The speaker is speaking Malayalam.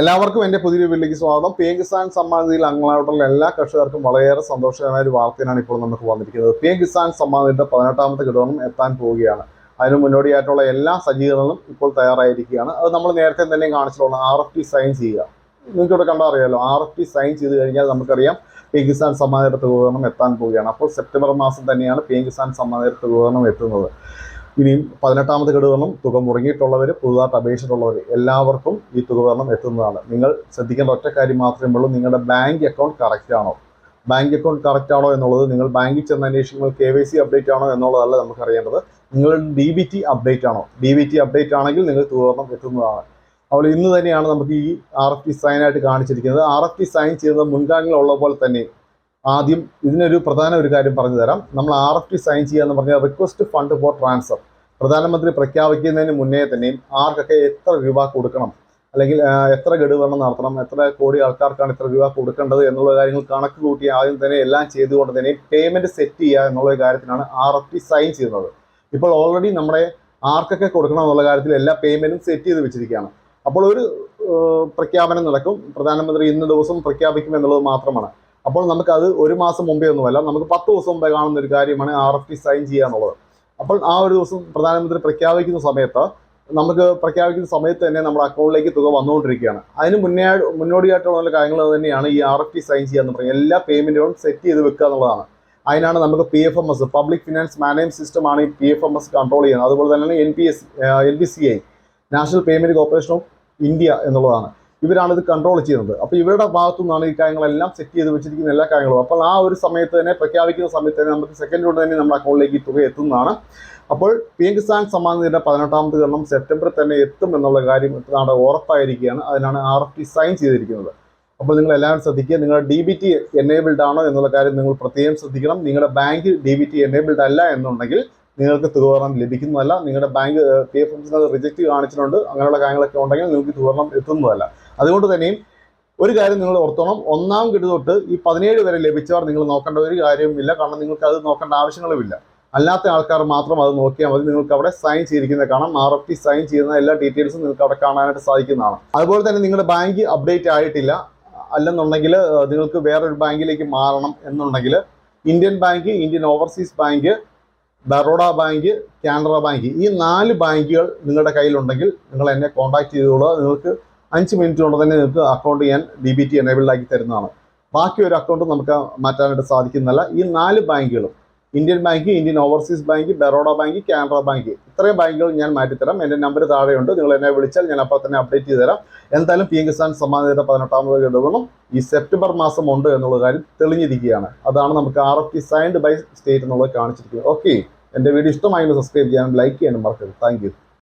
എല്ലാവർക്കും എന്റെ പുതിയ വീട്ടിലേക്ക് സ്വാഗതം. പി എം കിസാൻ സമ്മാൻ നിധിയിൽ അംഗങ്ങളായിട്ടുള്ള എല്ലാ കർഷകർക്കും വളരെയേറെ സന്തോഷകരമായ ഒരു വാർത്തയാണ് ഇപ്പോൾ നമുക്ക് വന്നിരിക്കുന്നത്. പി എം കിസാൻ സമ്മാൻ പതിനെട്ടാമത്തെ ഘടകം എത്താൻ പോവുകയാണ്. അതിന് മുന്നോടിയായിട്ടുള്ള എല്ലാ സജ്ജീകരണങ്ങളും ഇപ്പോൾ തയ്യാറായിരിക്കുകയാണ്. അത് നമ്മൾ നേരത്തെ തന്നെ കാണിച്ചിട്ടുള്ള ആർ എഫ് ടി സൈൻ ചെയ്യുക. നിങ്ങൾക്ക് ഇവിടെ കണ്ടാൽ അറിയാലോ ആർ എഫ് ടി സൈൻ ചെയ്ത് കഴിഞ്ഞാൽ നമുക്കറിയാം പി എം കിസാൻ സമ്മാൻ നിധിയുടെ തുകകരണം എത്താൻ പോവുകയാണ്. അപ്പോൾ സെപ്റ്റംബർ മാസം തന്നെയാണ് പി എം കിസാൻ സമ്മാൻ നിധിയുടെ തുകകരണം എത്തുന്നത്. ഇനിയും പതിനെട്ടാമത് ഘടകം തുക മുടങ്ങിയിട്ടുള്ളവർ പുതുതായിട്ട് അപേക്ഷിച്ചിട്ടുള്ളവർ എല്ലാവർക്കും ഈ തുക തുകകരണം എത്തുന്നതാണ്. നിങ്ങൾ ശ്രദ്ധിക്കേണ്ട ഒറ്റ കാര്യം മാത്രമേ ഉള്ളൂ. നിങ്ങളുടെ ബാങ്ക് അക്കൗണ്ട് കറക്റ്റ് ആണോ? ബാങ്ക് അക്കൗണ്ട് കറക്റ്റ് ആണോ എന്നുള്ളത് നിങ്ങൾ ബാങ്കിൽ ചെന്ന് അന്വേഷിക്കുമ്പോൾ കെ വൈ സി അപ്ഡേറ്റ് ആണോ എന്നുള്ളതല്ല നമുക്ക് അറിയേണ്ടത്. നിങ്ങളുടെ ഡി ബി ടി അപ്ഡേറ്റ് ആണോ? ഡി ബി ടി അപ്ഡേറ്റ് ആണെങ്കിൽ നിങ്ങൾ തുകകരണം എത്തുന്നതാണ്. അപ്പോൾ ഇന്ന് തന്നെയാണ് നമുക്ക് ഈ ആർ എഫ് ടി സൈനായിട്ട് കാണിച്ചിരിക്കുന്നത്. ആർ എഫ് ടി സൈൻ ചെയ്യുന്നത് മുൻഗാമികളുള്ള പോലെ തന്നെ ആദ്യം ഇതിനൊരു പ്രധാന ഒരു കാര്യം പറഞ്ഞു തരാം. നമ്മൾ ആർ എഫ് ടി സൈൻ ചെയ്യുക എന്ന് പറഞ്ഞാൽ റിക്വസ്റ്റ് ഫണ്ട് ഫോർ ട്രാൻസ്ഫർ പ്രധാനമന്ത്രി പ്രഖ്യാപിക്കുന്നതിന് മുന്നേ തന്നെയും ആർക്കൊക്കെ എത്ര രൂപ കൊടുക്കണം? അല്ലെങ്കിൽ എത്ര ഗഡുവരണം നടത്തണം? എത്ര കോടി ആൾക്കാർക്കാണ് ഇത്ര രൂപ കൊടുക്കേണ്ടത് എന്നുള്ള കാര്യങ്ങൾ കണക്ക് കൂട്ടി ആദ്യം തന്നെ എല്ലാം ചെയ്തുകൊണ്ട് തന്നെ പേയ്മെന്റ് സെറ്റ് ചെയ്യുക എന്നുള്ള കാര്യത്തിനാണ് ആർ എഫ് ടി സൈൻ ചെയ്യുന്നത്. ഇപ്പോൾ ഓൾറെഡി നമ്മുടെ ആർക്കൊക്കെ കൊടുക്കണം എന്നുള്ള കാര്യത്തിൽ എല്ലാ പേയ്മെന്റും സെറ്റ് ചെയ്ത് വെച്ചിരിക്കുകയാണ്. അപ്പോൾ ഒരു പ്രഖ്യാപനം നടക്കും. പ്രധാനമന്ത്രി ഇന്ന ദിവസം പ്രഖ്യാപിക്കും എന്നുള്ളത് മാത്രമാണ്. അപ്പോൾ നമുക്ക് അത് ഒരു മാസം മുമ്പേ ഒന്നുമല്ല നമുക്ക് പത്ത് ദിവസം മുമ്പേ കാണുന്ന ഒരു കാര്യമാണ് ആർ എഫ് ടി സൈൻ ചെയ്യുക എന്നുള്ളത്. അപ്പോൾ ആ ഒരു ദിവസം പ്രധാനമന്ത്രി പ്രഖ്യാപിക്കുന്ന സമയത്ത് നമുക്ക് പ്രഖ്യാപിക്കുന്ന സമയത്ത് തന്നെ നമ്മുടെ അക്കൗണ്ടിലേക്ക് തുക വന്നുകൊണ്ടിരിക്കുകയാണ്. അതിന് മുന്നേ മുന്നോടിയായിട്ടുള്ള കാര്യങ്ങൾ തന്നെയാണ് ഈ ആർ എഫ് ടി സൈൻ ചെയ്യുക എന്ന് പറയുന്നത്. എല്ലാ പേയ്മെന്റുകളും സെറ്റ് ചെയ്ത് വെക്കുക എന്നുള്ളതാണ്. അതിനാണ് നമുക്ക് P F M S public finance manage system ആണ് ഈ P F M S control ചെയ്യുന്നത്. അതുപോലെ തന്നെയാണ് N P S N P C I national payment corporation of India എന്നുള്ളതാണ്. ഇവരാണ് ഇത് കൺട്രോൾ ചെയ്യുന്നത്. അപ്പോൾ ഇവരുടെ ഭാഗത്തു നിന്നാണ് ഈ കാര്യങ്ങളെല്ലാം സെറ്റ് ചെയ്ത് വെച്ചിരിക്കുന്ന എല്ലാ കാര്യങ്ങളും. അപ്പോൾ ആ ഒരു സമയത്ത് തന്നെ പ്രഖ്യാപിക്കുന്ന സമയത്ത് തന്നെ നമുക്ക് സെക്കൻഡ് കൊണ്ട് തന്നെ നമ്മുടെ അക്കൗണ്ടിലേക്ക് ഈ തുക എത്തുന്നതാണ്. അപ്പോൾ പി എം കിസാൻ സമ്മാൻ പതിനെട്ടാമത് ഗണം സെപ്റ്റംബറിൽ തന്നെ എത്തും എന്നുള്ള കാര്യം നാടെ ഉറപ്പായിരിക്കുകയാണ്. അതിനാണ് ആർ എഫ് ടി സൈൻ ചെയ്തിരിക്കുന്നത്. അപ്പോൾ നിങ്ങൾ എല്ലാവരും ശ്രദ്ധിക്കുക നിങ്ങളുടെ ഡി ബി ടി എനേബിൾഡ് ആണോ എന്നുള്ള കാര്യം നിങ്ങൾ പ്രത്യേകം ശ്രദ്ധിക്കണം. നിങ്ങളുടെ bank D B T enabled അല്ല എന്നുണ്ടെങ്കിൽ നിങ്ങൾക്ക് തുകവരണം ലഭിക്കുന്നതല്ല. നിങ്ങളുടെ ബാങ്ക് പി എഫ് എംസിന് റിജക്റ്റ് കാണിച്ചിട്ടുണ്ട്. അങ്ങനെയുള്ള കാര്യങ്ങളൊക്കെ ഉണ്ടെങ്കിൽ നിങ്ങൾക്ക് തുകവരണം എത്തുന്നതല്ല. അതുകൊണ്ട് തന്നെയും ഒരു കാര്യം നിങ്ങൾ ഓർത്തോണം. ഒന്നാം ഗഡു തൊട്ട് ഈ പതിനേഴ് വരെ ലഭിച്ചവർ നിങ്ങൾ നോക്കേണ്ട ഒരു കാര്യവുമില്ല. കാരണം നിങ്ങൾക്ക് അത് നോക്കേണ്ട ആവശ്യങ്ങളുമില്ല. അല്ലാത്ത ആൾക്കാർ മാത്രം അത് നോക്കിയാൽ മതി. നിങ്ങൾക്ക് അവിടെ സൈൻ ചെയ്തിരിക്കുന്നത് കാണാം. ആർ എഫ് ടി സൈൻ ചെയ്യുന്ന എല്ലാ ഡീറ്റെയിൽസും നിങ്ങൾക്ക് അവിടെ കാണാനായിട്ട് സാധിക്കുന്നതാണ്. അതുപോലെ തന്നെ നിങ്ങളുടെ ബാങ്ക് അപ്ഡേറ്റ് ആയിട്ടില്ല. അല്ലെന്നുണ്ടെങ്കിൽ നിങ്ങൾക്ക് വേറൊരു ബാങ്കിലേക്ക് മാറണം എന്നുണ്ടെങ്കിൽ Indian bank Indian overseas bank Baroda bank Canara bank ഈ നാല് ബാങ്കുകൾ നിങ്ങളുടെ കയ്യിലുണ്ടെങ്കിൽ നിങ്ങൾ എന്നെ കോൺടാക്ട് ചെയ്തോളൂ. നിങ്ങൾക്ക് അഞ്ച് മിനിറ്റ് കൊണ്ട് തന്നെ നിങ്ങൾക്ക് അക്കൗണ്ട് ഞാൻ ഡി ബി ടി എനേബിൾഡ് ആക്കി തരുന്നതാണ്. ബാക്കി ഒരു അക്കൗണ്ട് നമുക്ക് മാറ്റാനായിട്ട് സാധിക്കുന്നതല്ല. ഈ നാല് ബാങ്കുകളും Indian bank Indian overseas bank Baroda bank Canara bank ഇത്രയും ബാങ്കുകൾ ഞാൻ മാറ്റിത്തരാം. എന്റെ നമ്പർ താഴെയുണ്ട്. നിങ്ങൾ എന്നെ വിളിച്ചാൽ ഞാൻ അപ്പോൾ തന്നെ അപ്ഡേറ്റ് ചെയ്ത് തരാം. എന്തായാലും പി എം കിസാൻ സമ്മാനയുടെ പതിനെട്ടാമത് ഘടകം ഈ സെപ്റ്റംബർ മാസം ഉണ്ട് എന്നുള്ള കാര്യം തെളിഞ്ഞിരിക്കുകയാണ്. അതാണ് നമുക്ക് R F T signed by state എന്നുള്ളത് കാണിച്ചിരിക്കുന്നത്. ഓക്കെ എന്റെ വീഡിയോ ഇഷ്ടമായി സബ്സ്ക്രൈബ് ചെയ്യാനും ലൈക്ക് ചെയ്യാനും മറക്കരുത്. താങ്ക്